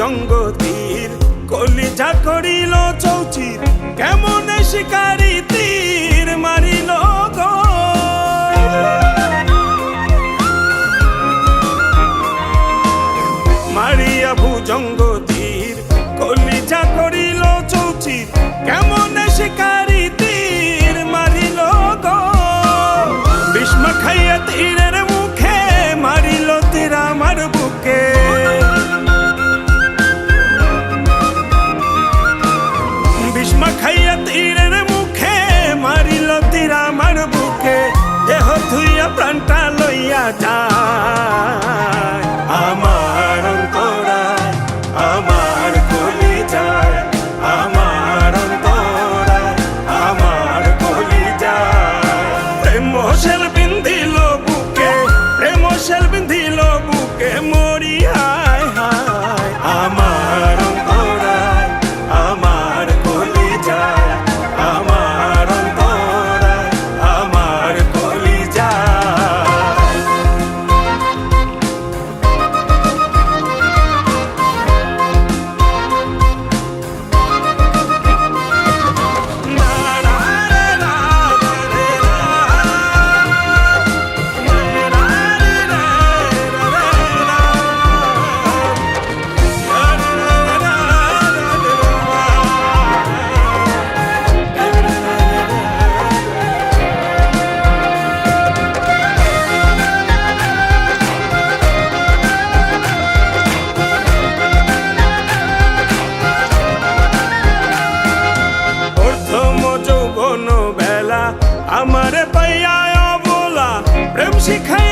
জঙ্গ তীর কলিজা করিল চৌচির, কেমন শিকারি তীর মারিল গো? মারিয়া ভুজঙ্গ তীর কলিজা করিল চৌচির, কেমন শিকারি তীর মারিল গো? বিষ্ম খাইয়া তীরে তীরের মুখে মারিল তীর আমার বুকে। দেহ ধুইয়া প্রাণটা লইয়া যা। আমার পাইয়া বলা প্রেম শিখাই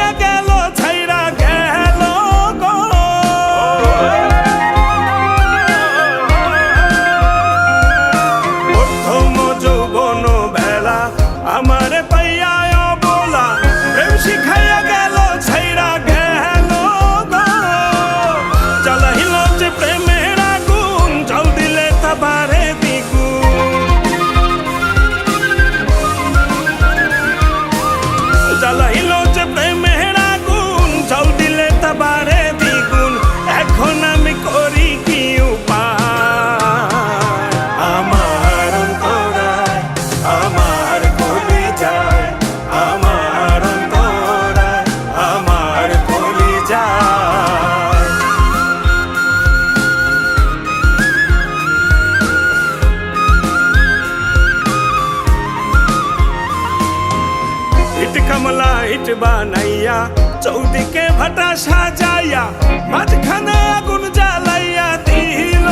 গেট বানাইয়া, চৌদিকে ভাটা সাজাইয়া, মাঝখানে আগুন জ্বালাইয়া দিল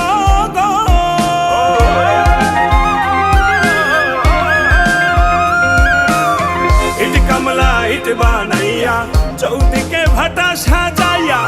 ইট কামলা ইট বানাইয়া, চৌদিকে ভাটা সাজাইয়া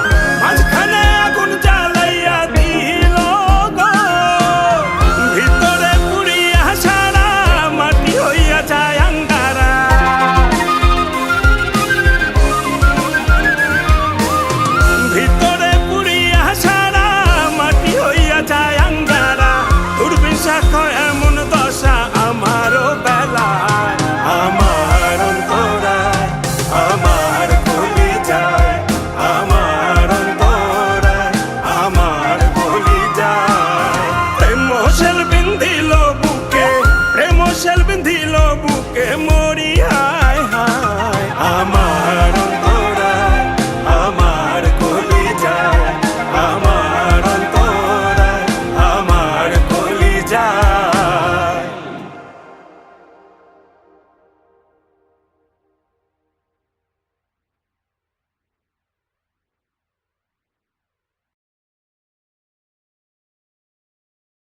দিল বুকে মরি হায় হায়।